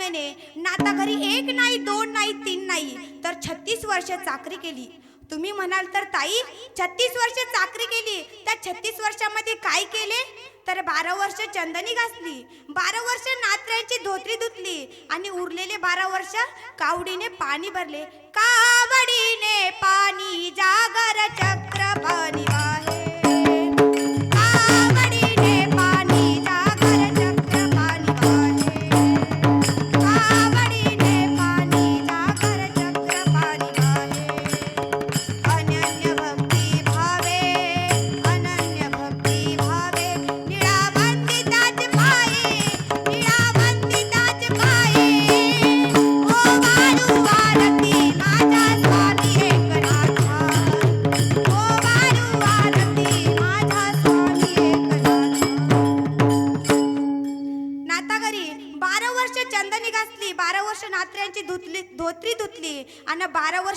भगवान नाता घरी एक नाही दोन नाही तीन नाही तर छत्तीस वर्ष चाकरी केली. तुम्ही म्हणाल तर ताई छत्तीस वर्ष चाकरी केली त्या छत्तीस वर्षामध्ये काय केले? तर बारा वर्ष चंदनी घासली बारा वर्ष नात्र्याची धोत्री धुतली आणि उरलेले बारा वर्ष कावडीने पाणी भरले. कावडीने पाणी जागर चक्र पाणी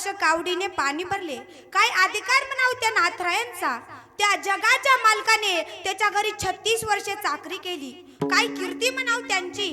वर्ष कावडीने पाणी भरले. काय अधिकार म्हणाव त्या नाथरायांचा? त्या जगाच्या मालकाने त्याच्या घरी छत्तीस वर्ष चाकरी केली. काय कीर्ती म्हणाव त्यांची?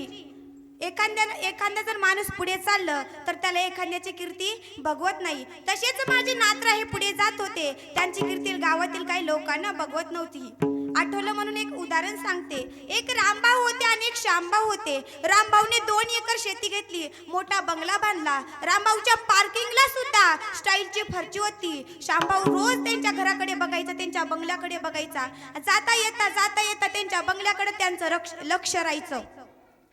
एखाद्या एखादा जर माणूस पुढे चाललं तर त्याला एखाद्याची कीर्ती बघवत नाही. तसेच माझे नात्र हे पुढे जात होते. त्यांची कीर्ती गावातील काही लोकांना बघवत नव्हती. आठवलं म्हणून एक उदाहरण सांगते. एक रामभाऊ होते आणि एक श्यामभाऊ होते. रामभाऊने दोन एकर शेती घेतली. मोठा बंगला बांधला. रामभाऊच्या पार्किंगला सुद्धा स्टाईलची फरची होती. श्यामभाऊ रोज त्यांच्या घराकडे बघायचा त्यांच्या बंगल्याकडे बघायचा. जाता येता जाता येता त्यांच्या बंगल्याकडे त्यांचं रक्ष- लक्ष राहायचं.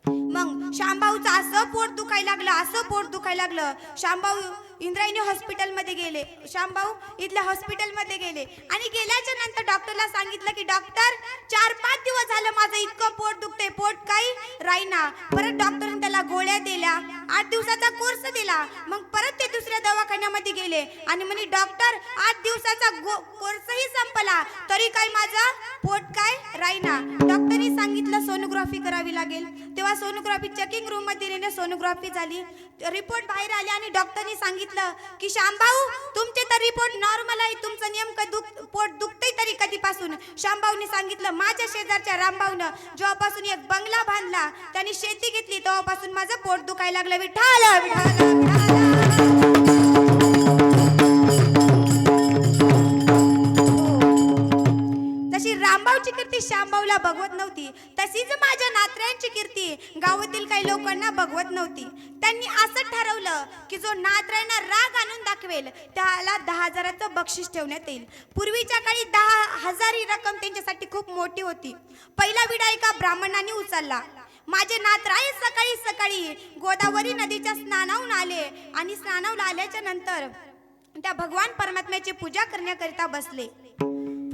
मग श्यामभाऊचं असं पोट दुखायला लागलं असं पोट दुखायला लागलं. श्यामभाऊ इंद्रायणी हॉस्पिटलमध्ये गेले. श्यामभाऊ इथल्या हॉस्पिटलमध्ये गेले. आणि गेल्याच्यानंतर डॉक्टरला सांगितलं की डॉक्टर चार पाच दिवस झालं माझं इतकं पोट दुखतंय. पोट काही राहीना. परत डॉक्टरने त्याला गोळ्या दिल्या. आठ दिवसाचा कोर्स दिला. मग परत ते दुसऱ्या दवाखान्यामध्ये गेले. आणि म्हणे डॉक्टर आठ दिवसाचा कोर्सही संपला. तरी काय माझा पोट काय राहीना. डॉक्टरनी सांगितलं सोनोग्राफी करावी लागेल. तेव्हा सोनोग्राफी चेकिंग रूममध्ये सोनोग्राफी झाली. रिपोर्ट बाहेर आले आणि डॉक्टरनी सांगितलं की श्यामभाऊ तुमचे तर रिपोर्ट नॉर्मल आहे. तुमचं नेमकं दुख पोट दुखतंय तरी कधीपासून? श्यामभाऊने सांगितलं माझ्या शेजारच्या रामभाऊनं जेव्हापासून एक बंगला बांधला त्यांनी शेती घेतली तेव्हापासून माझं पोट दुखायला लागलं. विठाल विठाल विठाल जशी कीर्ती श्यामभाऊला बघवत नव्हती. तशीच माझ्या नात्र्यांची कीर्ती गावातील काही लोकांना बघवत नव्हती. त्यांनी असं ठरवलं की जो नात्र्यांना राग आणून दाखवेल त्याला दहा हजाराचं बक्षीस ठेवण्यात येईल. पूर्वीच्या काळी दहा हजार ही रक्कम त्यांच्यासाठी खूप मोठी होती. पहिला विडा एका ब्राह्मणाने उचलला. माझे नातराय सकाळी सकाळी गोदावरी नदीच्या स्नानाहून आले आणि स्नानाहून आल्याच्यानंतर त्या भगवान परमात्म्याची पूजा करण्याकरिता बसले.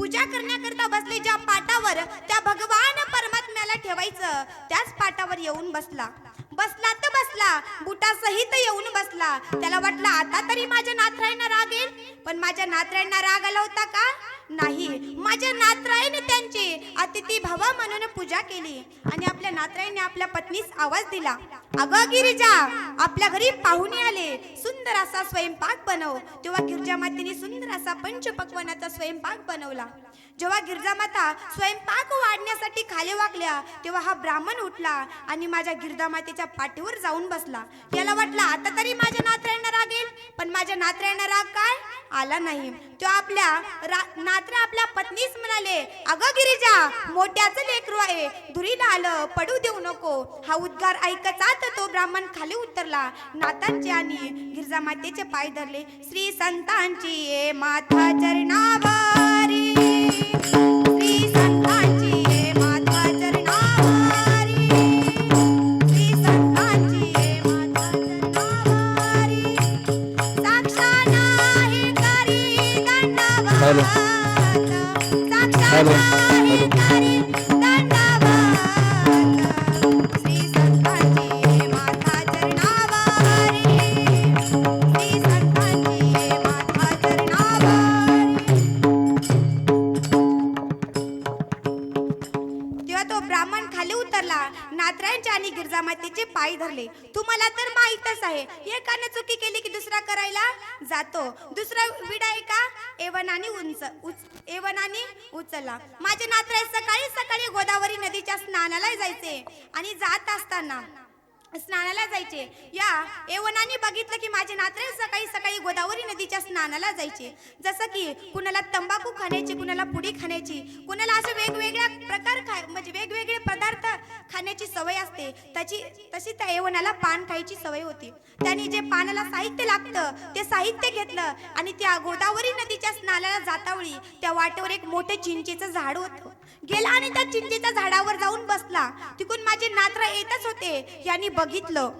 पूजा करण्याकरता बसले ज्या पाटावर त्या भगवान परमात्म्याला ठेवायचं त्याच पाटावर येऊन बसला. बसला तर बसला बुटासहित येऊन बसला. त्याला वाटलं आता तरी माझ्या नातरायांना राग येईल. पण माझ्या नातरायांना राग आला होता का? नाही. माझ्या नातराईने त्यांची अतिथी भावा म्हणून पूजा केली. आणि आपल्या नातराईने आपल्या पत्नीस आवाज दिला. अगं गिरिजा आपल्या घरी पाहुणे आले. सुंदर असा स्वयंपाक बनव. तेव्हा गिरजा मातेने सुंदर असा पंचपक्वनाचा स्वयंपाक बनवला. जेव्हा गिरजामाता स्वयंपाक वाढण्यासाठी खाली वागल्या तेव्हा हा ब्राह्मण उठला आणि माझ्या गिरजामातेच्या पाठीवर जाऊन बसला. याला वाटलं आता तरी माझ्या नात्र्यांना राग येईल पण माझ्या नात्र्यांना राग काय? आला नाही. तो आपल्या रा- नात्र आपल्या पत्नीस म्हणाले अगं गिरिजा मोठ्याचं लेकरू आहे धुरीला आलं पडू देऊ नको. हा उद्गार ऐकचाच तो ब्राह्मण खाली उतरला. नातांचे आणि गिरजा मातेचे पाय धरले. श्री संतांची ये माथा चरणावारी. हॅलो. हॅलो. हॅलो. उचलला माझे नातरे सकाळी सकाळी गोदावरी नदीच्या स्नानाला जायचे आणि जात असताना स्नानाला जायचे. या एवनाने बघितलं की माझे नात्रे सकाळी सकाळी गोदावरी नदीच्या स्नानाला जायचे. जसं की कुणाला तंबाखू खाण्याची कुणाला पुडी खाण्याची कुणाला असे वेगवेगळ्या प्रकार खा म्हणजे वेगवेगळे पदार्थ खाण्याची सवय असते. त्याची तशी त्या एवनाला पान खायची सवय होती. त्याने जे पानाला साहित्य लागतं ते साहित्य घेतलं आणि त्या गोदावरी नदीच्या स्नानाला जातावेळी त्या वाटेवर एक मोठे चिंचेचं झाड होतं. गेला आणि त्या चिंचेच्या झाडावर जाऊन बसला. तिकून माझे नात्र येतच होते. यांनी बघितलं.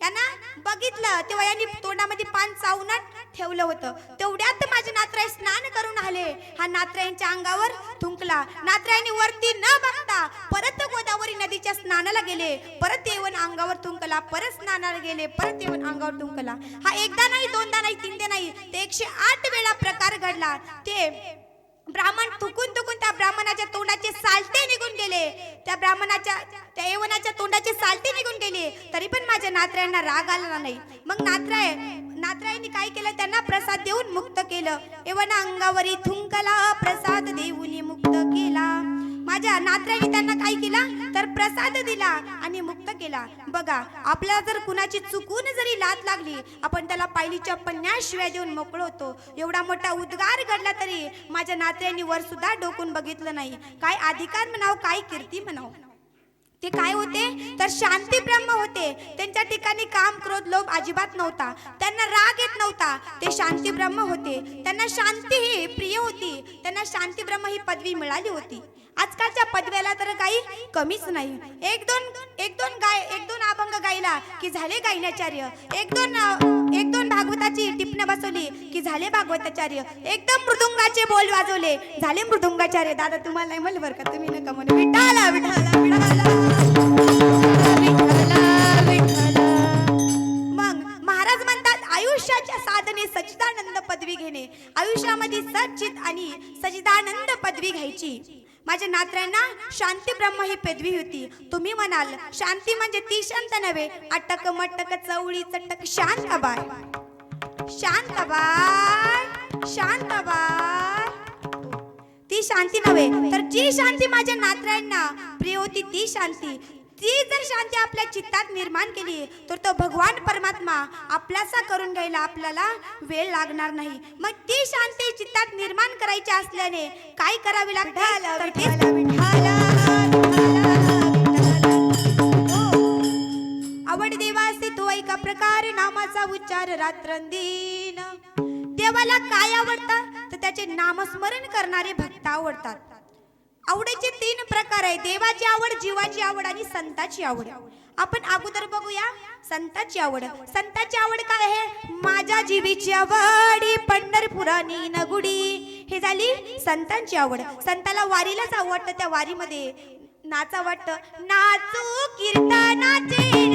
यांना बघितलं. तेव्हा यांनी तोंडामध्ये पान चावूनच ठेवलं होतं. तेवढ्यात माझे नात्र स्नान करून आले. हा नात्र यांच्या अंगावर थुंकला. नात्रयांनी वरती न बघता परत गोदावरी नदीच्या स्नानाला गेले. परत येऊन अंगावर थुंकला. परत स्नानाला गेले. परत येऊन अंगावर थुंकला. हा एकदा नाही दोनदा नाही तीनदा नाही. ते एकशे आठ वेळा प्रकार घडला. ते ब्राह्मण थुकून थुकून त्या ब्राह्मणाच्या तोंडाचे सालते निघून गेले. त्या ब्राह्मणाच्या त्या येवनाच्या तोंडाचे सालते निघून गेले. तरी पण माझ्या नात्र्यांना राग आला नाही. मग नात्राय नात्रायांनी काय केलं? त्यांना प्रसाद देऊन मुक्त केलं. येवना अंगावरी थुंकला प्रसाद देऊन मुक्त माझ्या नात्र्याने त्यांना काय केला? तर प्रसाद दिला आणि मुक्त केला. बघा आपल्याला जर कुणाची चुकून जरी लात लागली आपण त्याला पायलीच्या पन्नाशिवाय देऊन मोकळ होतो. एवढा मोठा उद्गार घडला तरी माझ्या नात्र्यांनी वर सुद्धा डोकून बघितलं नाही. काय अधिकार म्हणाव काय कीर्ती म्हणाव? ते काय होते? तर शांती ब्रह्म होते. त्यांच्या ठिकाणी काम क्रोध लोभ अजिबात नव्हता. त्यांना राग येत नव्हता. ते शांती ब्रह्म होते. त्यांना शांती ही प्रिय होती. त्यांना शांती ब्रह्म ही पदवी मिळाली होती. आजकालच्या पदव्याला तर काही कमीच नाही. एक दोन एक दोन गाय एक दोन अभंग गायला की झाले गायनाचार्य. एक दोन एक दोन भागवताची टिपणं बसवली की झाले भागवताचार्य. एकदम मृदुंगाचे बोल वाजवले. झाले मृदुंगाचार्य. दादा तुम्हाला नाही म्हणलं बरं का? तुम्ही नका म्हणून विठाला विठाला विठाला मग महाराज म्हणतात आयुष्याच्या साधने सच्चिदानंद पदवी घेणे. आयुष्यामध्ये सचित आणि सचिदानंद पदवी घ्यायची. माझ्या नात्र्यांना शांती ब्रह्म ही पदवी होती. तुम्ही म्हणाल शांती म्हणजे ती शांत नव्हे. अटक मटक चवळी चटक शांत बाय शांत बाय शांत बाय ती शांती नव्हे तर जी शांती माझ्या नात्र्यांना प्रिय होती ती शांती. ती जर शांती आपल्या चित्तात निर्माण केली तर तो भगवान परमात्मा आपल्यासा करून घ्यायला आपल्याला वेळ लागणार नाही. मग ती शांती चित्तात निर्माण करायची असल्याने काय करावे लागते? आवड देवाचे तो एका प्रकारे नामाचा उच्चार रात्रंदिन. देवाला काय आवडतं? तर त्याचे नामस्मरण करणारे भक्त आवडतात. आवडीचे तीन प्रकार आहे देवाची आवड जीवाची आवड आणि संताची आवड. आपण अगोदर बघूया. संताची आवड. संताची आवड काय आहे? माझ्या जीवीची आवडी पंढरपुरानी नगुडी. हे झाली संतांची आवड. संताला वारीलाच आवडतं त्या वारीमध्ये. नाचा वाटतं नाचू कीर्तनाचे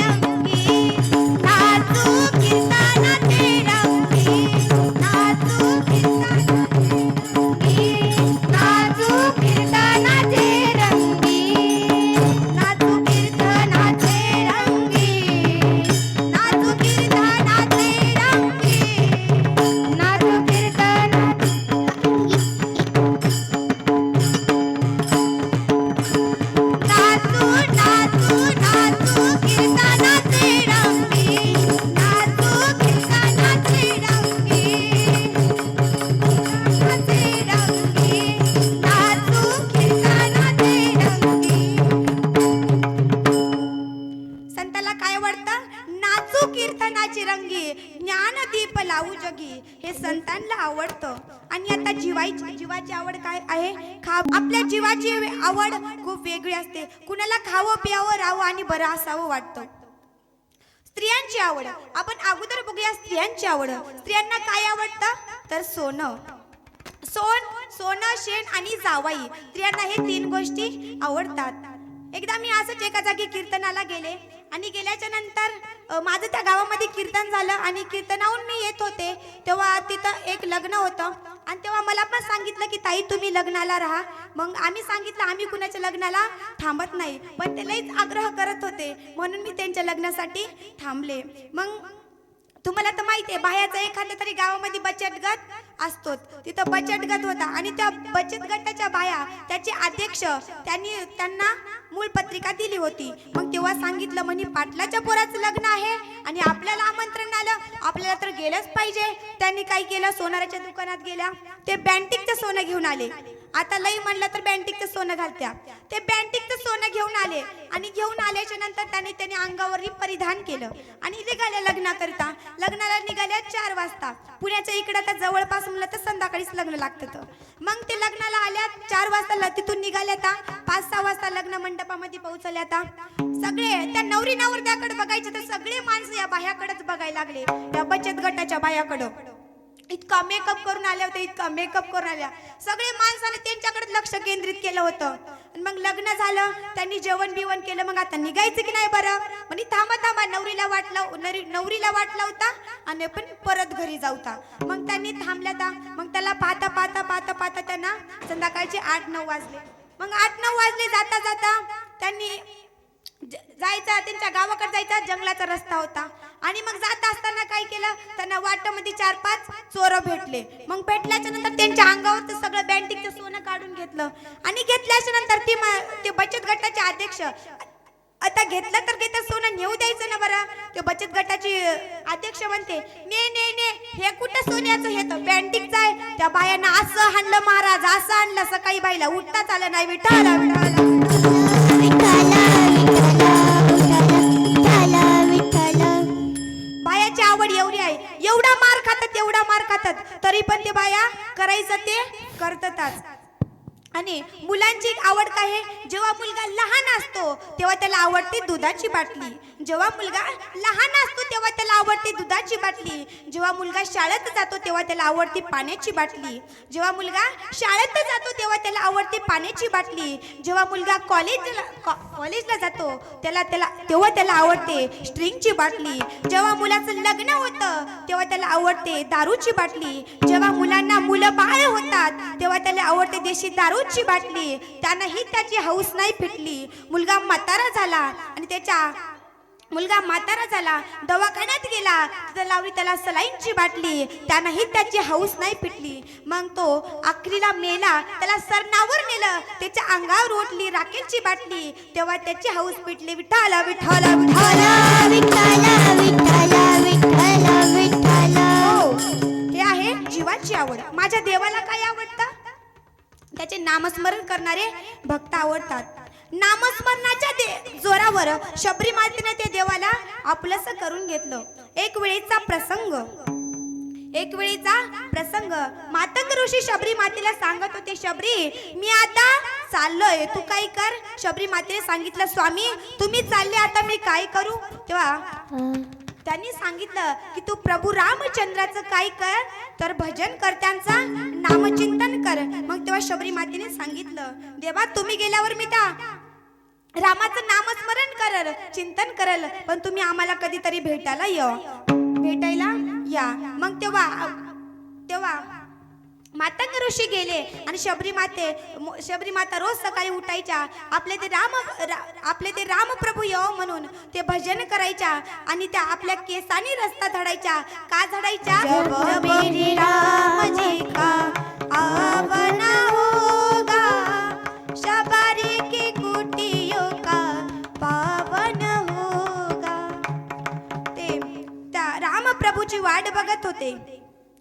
आवड. स्त्रियांना काय आवडतं? तर सोनं. सोन सोनं शेण आणि जावाई. स्त्रियांना हे तीन गोष्टी आवडतात. एकदा मी असंच एका जागी कीर्तनाला गेले आणि गेल्याच्यानंतर माझं त्या गावामध्ये कीर्तन झालं आणि कीर्तनाहून मी येत होते. तेव्हा तिथं एक लग्न होतं आणि तेव्हा मला पण सांगितलं की ताई तुम्ही लग्नाला राहा. मग आम्ही सांगितलं आम्ही कुणाच्या लग्नाला थांबत नाही. पण ते लईच आग्रह करत होते. म्हणून मी त्यांच्या लग्नासाठी थांबले. मग तुम्हाला तर माहिती आहे बाहेरचा एखाद्या तरी गावामध्ये बचत गट असतो तिथं बचत गट होता आणि त्या बचत गटाच्या बाया त्याचे अध्यक्ष त्यांनी त्यांना मूळ पत्रिका दिली होती. मग तेव्हा सांगितलं म्हणे पाटलाच्या पोराचं लग्न आहे आणि आपल्याला आमंत्रण आलं. आपल्याला तर गेलंच पाहिजे. त्यांनी काय केलं? सोनाराच्या दुकानात गेल्या. ते बँटिकचं सोनं घेऊन आले. आता लई म्हणलं तर बँटिकचं सोनं घालत्या. ते बँटिकचं सोनं घेऊन आले. आणि घेऊन आल्याच्यानंतर त्याने त्याने अंगावरही परिधान केलं. आणि निघाल्या लग्नाकरिता. लग्नाला निघाल्या चार वाजता. पुण्याच्या इकडं तर जवळपास म्हणलं तर संध्याकाळीच लग्न लागतं. तर. मग ते लग्नाला आल्या चार वाजता तिथून निघाल्या आता पाच सहा वाजता लग्न मंडपामध्ये पोहोचल्या आता सगळे त्या नवरी नवरद्याकडे बघायचे तर सगळे माणसं या बाह्याकडेच बघायला लागले. त्या बचत गटाच्या बाह्याकडं. इतका मेकअप करून आल्या होत्या इतका मेकअप करून आल्या. सगळे माणसाने त्यांच्याकडे लक्ष केंद्रित केलं होतं. आणि मग लग्न झालं त्यांनी जेवण बिवण केलं मग आता निघायचं की नाही बरं? म्हणजे थांबा थांबा नवरीला वाटला नरी- नवरीला वाटला होता आणि पण परत घरी जाऊता मग त्यांनी थांबल्या ता. मग त्याला पाहता पाहता पाहता पाहता त्यांना संध्याकाळचे आठ नऊ वाजले. मग आठ नऊ वाजले जाता जाता त्यांनी ज- जायचा त्यांच्या गावाकडे जायचा जंगलाचा रस्ता होता. आणि मग जात असताना काय केलं? त्यांना वाटामध्ये चार पाच चोर भेटले. मग भेटल्याच्या नंतर त्यांच्या अंगावर सगळं बँटिकचं सोनं काढून घेतलं. आणि घेतल्याच्या नंतर ती ते बचत गटाचे अध्यक्ष आता घेतलं तर घेतलं सोनं नेऊ द्यायचं ना बरं? ते बचत गटाची अध्यक्ष म्हणते ने ने ने हे कुठं सोन्याचं? हे तर बँटिकचं आहे. त्या बायांना असं हाणलं महाराज असं आणलं सकाळी बाईला उठताच आलं नाही. विठाला विठाला आवड एवढी आहे. एवढा मार खातात एवढा मार खातात. तरी पण ते बाया करायचं ते करतातच. आणि मुलांची एक आवड काय आहे? जेव्हा मुलगा लहान असतो तेव्हा त्याला आवडते दुधाची बाटली. जेव्हा मुलगा लहान असतो तेव्हा त्याला आवडते दुधाची बाटली. जेव्हा मुलगा शाळेत जातो तेव्हा त्याला आवडते पाण्याची बाटली. जेव्हा मुलगा शाळेत जातो तेव्हा त्याला आवडते पाण्याची बाटली. जेव्हा मुलगा कॉलेजला कॉ- कॉलेजला जातो त्याला त्याला तेव्हा त्याला आवडते स्ट्रिंगची बाटली. जेव्हा मुलाचं लग्न होतं तेव्हा त्याला आवडते दारूची बाटली. जेव्हा मुलांना मुलं बाळ होतात तेव्हा त्याला आवडते देशी दारूची बाटली. त्यानंही त्याची हौस नाही फिटली. मुलगा म्हातारा झाला आणि त्याच्या मुलगा म्हातारा झाला दवाखान्यात गेला. त्याला लावली त्याला सलाईनची बाटली. त्यानंही त्याची हौस नाही पिटली. मग तो आखरीला मेला त्याला सरणावर नेलं. त्याच्या अंगावर ओढली राखेलची बाटली. तेव्हा त्याची हौस पिटली. विठाला विठाला विठाला हो हे आहे जीवाची आवड. माझ्या देवाला काय आवडतं? त्याचे नामस्मरण करणारे भक्त आवडतात. नामस्मरणाच्या दे जोरावर शबरी मातेने ते देवाला आपलंस करून घेतलं. एक वेळेचा प्रसंग. एक वेळेचा प्रसंग. मातंग ऋषी शबरी मातेला सांगत होते शबरी मी आता चाललोय. तू काय कर? शबरी मातेने सांगितलं स्वामी तुम्ही चालले आता मी काय करू? तेव्हा त्यांनी सांगितलं की तू प्रभू रामचंद्राचं काय कर? तर भजन करत्यांचा नामचिंतन कर. मग तेव्हा शबरी मातेने सांगितलं देवा तुम्ही गेल्यावर मी त्या रामाचं नामस्मरण करल चिंतन करल पण तुम्ही आम्हाला कधीतरी भेटायला या भेटायला या. मग तेव्हा तेव्हा मातंग ऋषी गेले आणि शबरी माते शबरी माता रोज सकाळी उठायच्या. आपले ते राम रा- आपले ते रामप्रभू येव म्हणून ते भजन करायच्या आणि त्या आपल्या केसानी रस्ता धडायच्या. का धडायच्या? रामप्रभूची वाट बघत होते.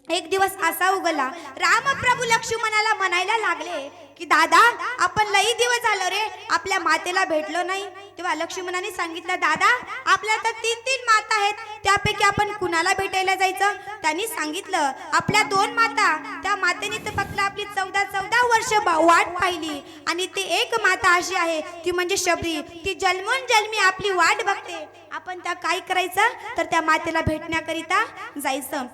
एक दिवस असा उगला रामप्रभू लक्ष्मणाला म्हणायला लागले की दादा आपण लई दिवस झालं रे आपल्या मातेला भेटलो नाही. तेव्हा लक्ष्मणाने सांगितलं दादा आपल्या तर तीन तीन माता आहेत त्यापैकी आपण कुणाला भेटायला जायचं? त्यांनी सांगितलं आपल्या दोन माता त्या मातेने तर फक्त आपली चौदा चौदा वर्ष वाट पाहिली आणि ती एक माता अशी आहे ती म्हणजे शबरी ती जन्मून जन्मी आपली वाट बघते. आपण त्या काय करायचं? तर त्या मातेला भेटण्याकरिता जायचं.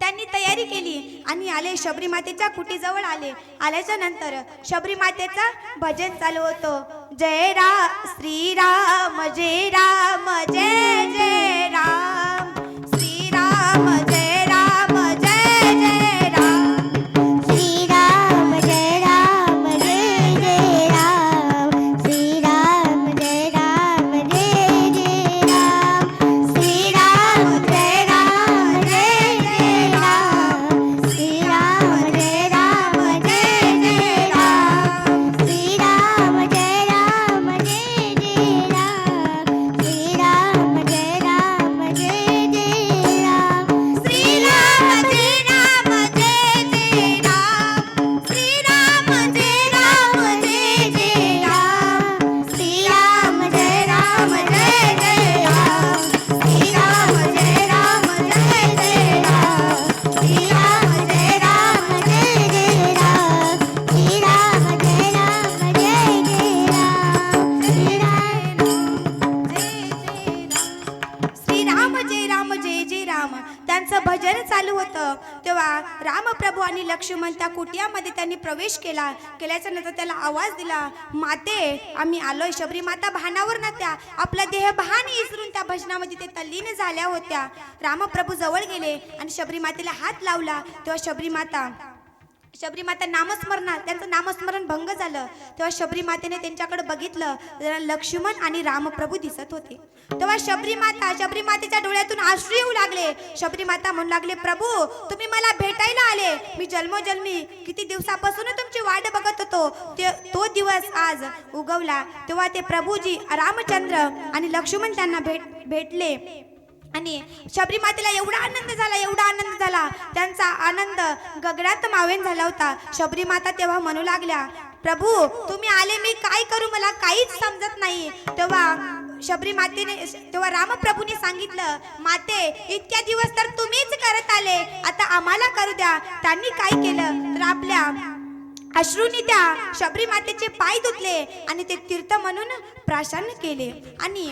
त्यांनी तयारी केली आणि आले शबरी मातेच्या कुटीजवळ आले. आल्याच्यानंतर शबरी मातेचं भजन चालू होतं. जय रा श्रीराम जय राम जय जय राम. श्रीराम जय माते आम्ही आलोय शबरी माता भानावर ना त्या. आपला देह भान इसरून त्या भजनामध्ये ते तल्लीन झाल्या होत्या. रामप्रभू जवळ गेले आणि शबरी मातेला हात लावला. तेव्हा शबरी माता शबरी माता नामस्मरणात त्यांचं नामस्मरण भंग झालं. तेव्हा शबरी मातेने त्यांच्याकडे बघितलं लक्ष्मण आणि रामप्रभू दिसत होते. तेव्हा शबरी माता शबरी मातेच्या डोळ्यातून आश्रू येऊ लागले. शबरी माता म्हणू लागले प्रभू तुम्ही मला भेटायला आले. मी जन्मोजन्मी किती दिवसापासून तुमची वाट बघत होतो. ते तो दिवस आज उगवला. तेव्हा ते प्रभूजी रामचंद्र आणि लक्ष्मण त्यांना भेट भेटले. आणि शबरी मातेला एवढा आनंद झाला एवढा आनंद झाला. त्यांचा आनंद गगड्यात मावेन झाला होता. शबरी माता तेव्हा म्हणू लागल्या प्रभू तुम्ही आले मी काय करू? मला काहीच समजत नाही. तेव्हा शबरी मातेने तेव्हा रामप्रभूने सांगितलं माते इतक्या दिवस तर तुम्हीच करत आले. आता आम्हाला करू द्या. त्यांनी काय केलं? तर आपल्या अश्रूनी त्या शबरी मातेचे पाय धुतले आणि ते तीर्थ म्हणून प्राशन केले. आणि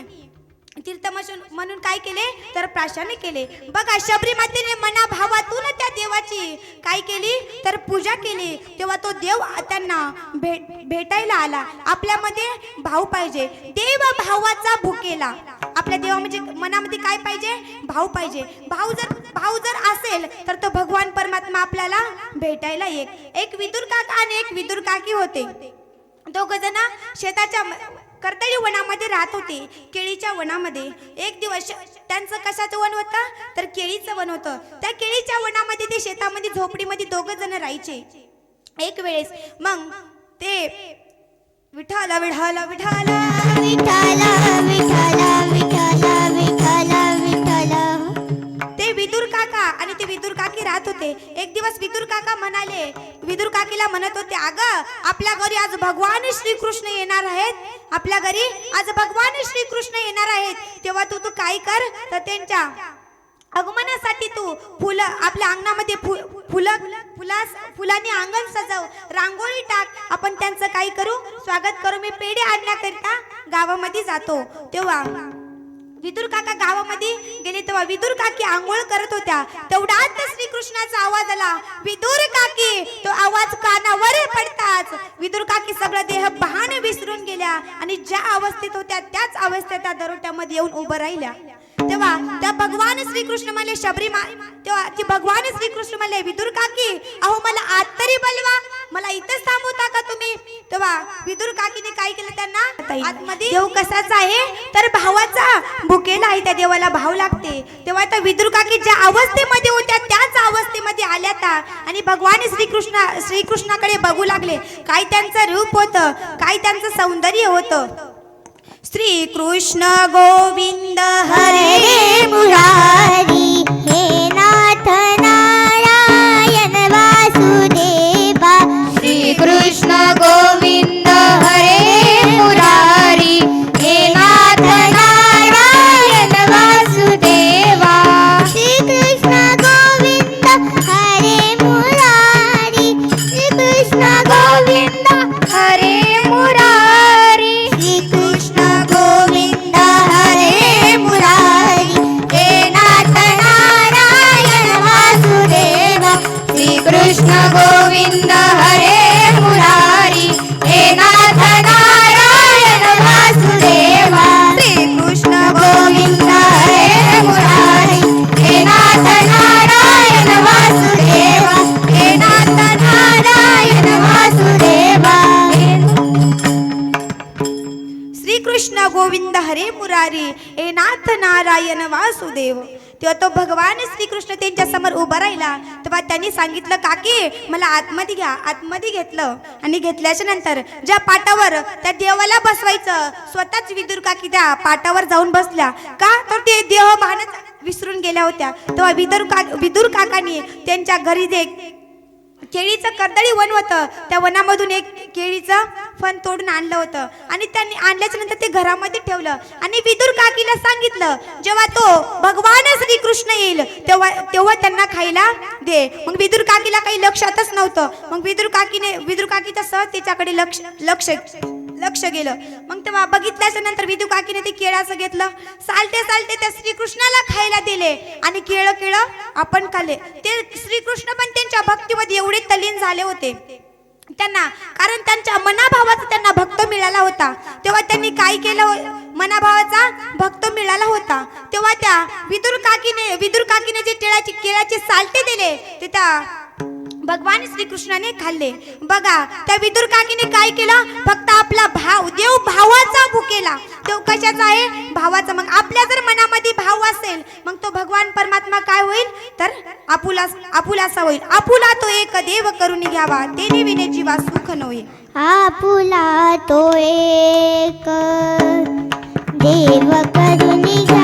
तीर्थ म्हणून काय केले? तर प्राशाने केले. बघा शबरी मातेने मना भावातून त्या देवाची काय केली? तर पूजा केली. तेव्हा तो देव त्यांना भेट भेटायला आला. आपल्यामध्ये भाव पाहिजे. देव भावाचा भुकेला. आपल्या देवा म्हणजे मनामध्ये काय पाहिजे? भाव पाहिजे. भाव जर भाव जर असेल तर तो भगवान परमात्मा आपल्याला भेटायला एक एक विदुर काका आणि एक विदुर काकी होते. दोघ जण शेताच्या कर्दळी वनामध्ये राहत होते. केळीच्या वनामध्ये एक दिवस त्यांचं कशाचं वन होतं? तर केळीचं वन होतं. त्या केळीच्या वनामध्ये ते शेतामध्ये झोपडीमध्ये दोघ जण राहायचे. एक वेळेस मग ते विठाला विठाला विठाला विठाला विठाला विठाला विठाला विठाला ते विदुर काका आणि ते विदुर काकी राहत होते. एक दिवस विदुर काका म्हणाले विदुर काकीला म्हणत होते अगं आपल्या घरी आज भगवान श्रीकृष्ण येणार आहेत. आपल्या घरी आज भगवान श्रीकृष्ण येणार आहेत. तेव्हा तू तू काय कर? तर त्यांच्या आगमनासाठी तू फुलं आपल्या अंगणामध्ये फु फुलं फुलास फुलांनी अंगण सजव. रांगोळी टाक. आपण त्यांचं काही करू? स्वागत करू. मी पेढे आणण्याकरिता गावामध्ये जातो. तेव्हा विदुर काका गावामध्ये गेले तेव्हा विदुर काकी आंघोळ करत होत्या. तेवढ्यात श्रीकृष्णाचा आवाज आला. विदुर काकी तो आवाज कानावर पडताच. विदुर काकी सगळं देह भान विसरून गेल्या आणि ज्या अवस्थेत होत्या त्याच अवस्थेत त्या दरोट्यामध्ये येऊन उभं राहिल्या. तेव्हा त्या भगवान श्रीकृष्ण म्हणले शबरी मा तेव्हा ती भगवान श्रीकृष्ण म्हणले विदुर काकी अहो मला आत तरी बलवा मला इथंच थांबवता का तुम्ही तेव्हा विदुर काकीने काय केलं त्यांना आतमध्ये देव कसाचा आहे? तर भावाचा. भुकेला आहे त्या देवाला भाव लागते. तेव्हा त्या विदुर काकी ज्या अवस्थेमध्ये होत्या त्याच अवस्थेमध्ये आल्या त्या आणि भगवान श्रीकृष्ण श्रीकृष्णाकडे बघू लागले. काय त्यांचं रूप होतं? काय त्यांचं सौंदर्य होतं? श्रीकृष्ण गोविंद हरे हरे मुरारी हे वासुदेव तेव्हा तो भगवान श्रीकृष्ण त्यांच्यासमोर उभा राहिला. तेव्हा त्यांनी सांगितलं काकी मला आतमध्ये घ्या. आतमध्ये घेतलं. आणि घेतल्याच्या नंतर ज्या पाटावर त्या देवाला बसवायचं स्वतःच विदुर काकी त्या पाटावर जाऊन बसल्या. का? तर ते देह भानच विसरून गेल्या होत्या. तेव्हा विदुर का विदुर काकानी त्यांच्या घरी जे केळीचं कर्दळी वन होतं त्या वनामधून एक केळीचं फन तोडून आणलं होतं. आणि त्यांनी आणल्याच्या नंतर ते घरामध्ये ठेवलं. आणि विदुर काकीला सांगितलं जेव्हा तो भगवान श्रीकृष्ण येईल तेव्हा तेव्हा त्यांना खायला दे. मग विदुर काकीला काही लक्षातच नव्हतं. मग विदुर काकीने विदुर काकीचा सहज त्याच्याकडे लक्ष लक्ष लक्ष गेलं. मग तेव्हा बघितल्याच्या नंतर विदू काकीने ते केळाचं घेतलं. चालते चालते त्या श्रीकृष्णाला खायला दिले. आणि केळं केळं आपण खाल्ले. ते श्रीकृष्ण पण त्यांच्या भक्तीमध्ये एवढे तलीन झाले होते. त्यांना कारण त्यांच्या मनाभावाचा त्यांना भक्त मिळाला होता. तेव्हा त्यांनी काय केलं? हो- मनाभावाचा भक्त मिळाला होता. तेव्हा त्या विदुर काकीने विदुर काकीने जे टिळाची केळाचे सालटे दिले ते त्या भगवान श्रीकृष्णाने खाल्ले. बघा त्या विदुर काकीने काय केलं? फक्त आपला भाव देव भावाचा भुकेला तो कशाचा आहे? भावाचा. मग आपल्या जर मनामध्ये भाव असेल मग तो भगवान परमात्मा काय होईल? तर आपुला आपुलासा होईल. आपुला तो एक देव करून घ्यावा. तेने विने जीवा सुख नव्हे. आपुला तो एक देव करून घ्या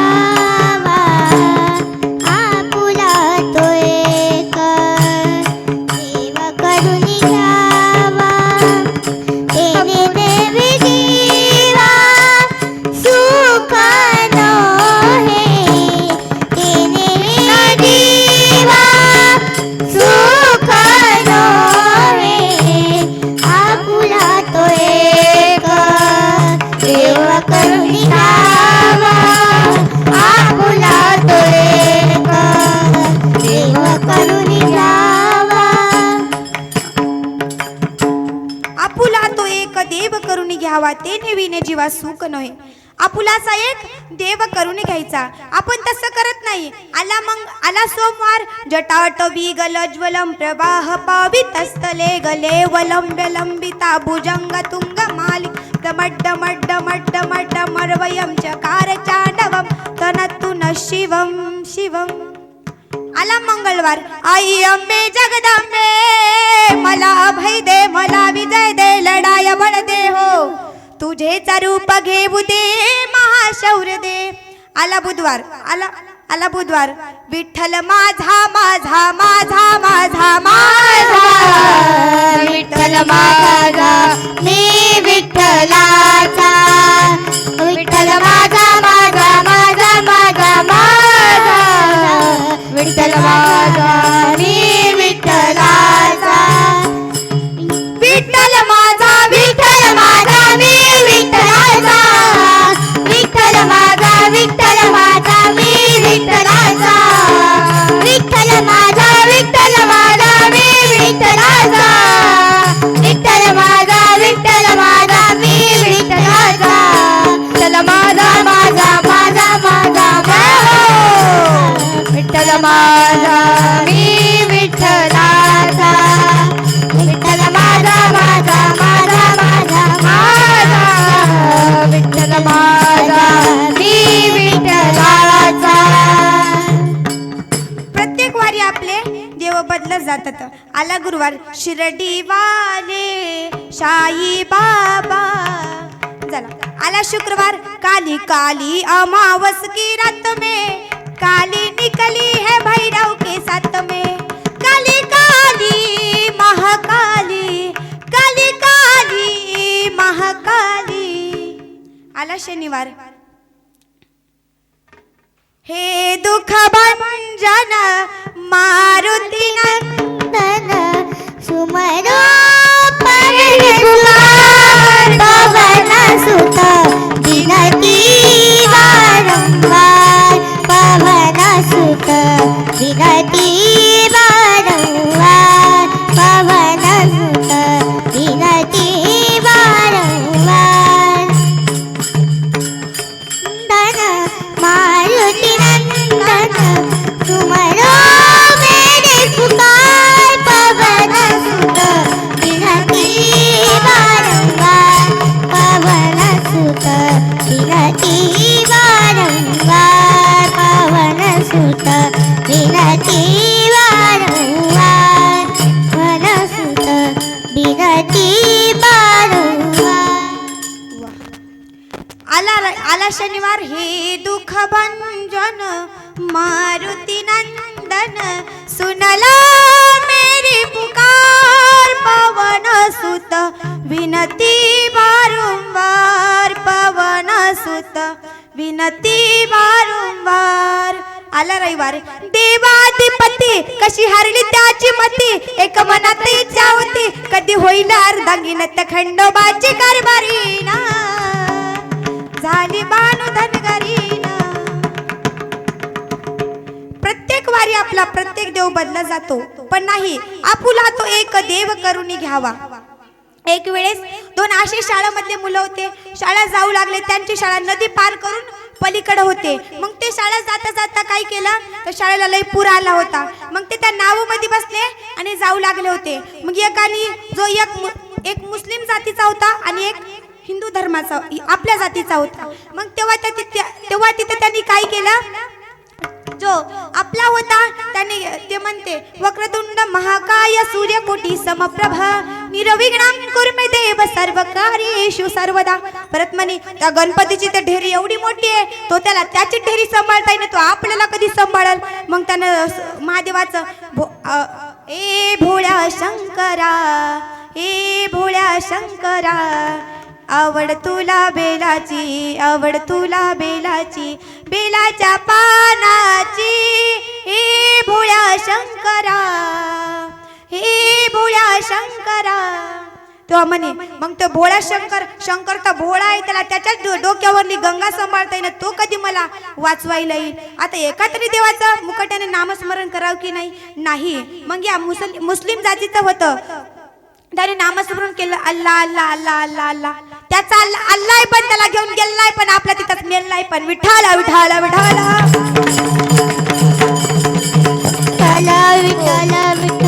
घ्यावा ते नेविने जीवा सुख नव्हे. आपुलाचा एक देव करून घ्यायचा. आपण तसं करत नाही. आला मग आला सोमवार. जटाटवी गलज्वलम प्रवाह पावितस्थले गले वलम विलंबिता भुजंग तुंग माली. दमड्ड मड्ड मड्ड मड्ड मर्वयम चकार चांडवम तनतु न शिवम शिवम आला मंगळवार. आई अंबे जगदंबे मला अभय दे मला विजय दे लढाया बळ दे हो. तुझे रूप घेऊ दे महाशौर्य दे. आला बुधवार आला आला बुधवार. विठ्ठल माझा माझा माझा माझा माझा. विठ्ठल माझा मी विठ्ठलाचा. जातात. आला गुरुवार शिर्डी वाले शाई बाबा. चला. आला शुक्रवार काली काली अमावस की रात में. काली निकली है भैरव के साथ में. काली काली महाकाली. काली काली महाकाली. आला शनिवार हे दुःख भंजन मारुती नंदन सुमरो पवन सुत विनती वारंवार पवन सुत विनती वारंवार एक मनात इच्छा होती कधी होईल अर्धांगीन त्या खंडोबाची कारभारी ना झाली बानू धनगरी प्रत्येक वारी आपला प्रत्येक देव बदला जातो पण नाही आपुला तो एक देव करून घ्यावा. एक वेळेस दोन असे शाळामधले मुलं होते शाळा जाऊ लागले त्यांची शाळा नदी पार करून पलीकडे होते. मग ते शाळा जाता जाता काय केलं? तर शाळेला लई पूर आला होता. मग ते त्या नावामध्ये बसले आणि जाऊ लागले होते. मग एकाने जो एक मु- एक मुस्लिम जातीचा होता आणि एक हिंदू धर्माचा आपल्या जातीचा होता. मग तेव्हा त्या तेव्हा तिथे त्यांनी काय केलं? जो आपला होता त्याने ते म्हणते वक्रतुंड महाकाय सूर्यकोटी समप्रभा निरविघ्नाम कुर्मे देव सर्व कार्येषु सर्वदा. परत म्हणे त्या गणपतीची तर ढेरी एवढी मोठी आहे तो त्याला त्याची ढेरी सांभाळता येईल तो आपल्याला कधी सांभाळल? मग त्यानं महादेवाचं भो- ए भोळ्या शंकरा ए भोळ्या शंकरा आवड तुला बेलाची आवड तुला बेलाची बेलाच्या पानाची. हे भोळ्या शंकरा हे भोळ्या शंकरा. तेव्हा म्हणे मग तो भोळा शंकर शंकर तर भोळा आहे? त्याला त्याच्याच डोक्यावरली गंगा सांभाळता येईल तो कधी मला वाचवायला येईल? आता एका तरी देवाचं मुकट्याने नामस्मरण करावं की नाही? नाही. मग या मुसल मुस्लिम जातीचं होतं. त्याने नामस्मरण केलं अल्ला अल्ला अल्ला अल्ला अल्ला. त्याचा अल्ला अल्लाय पण त्याला घेऊन गेलाय पण आपला तिथंच मेललाय पण विठाला विठाला. विठाला विठाला विठाला.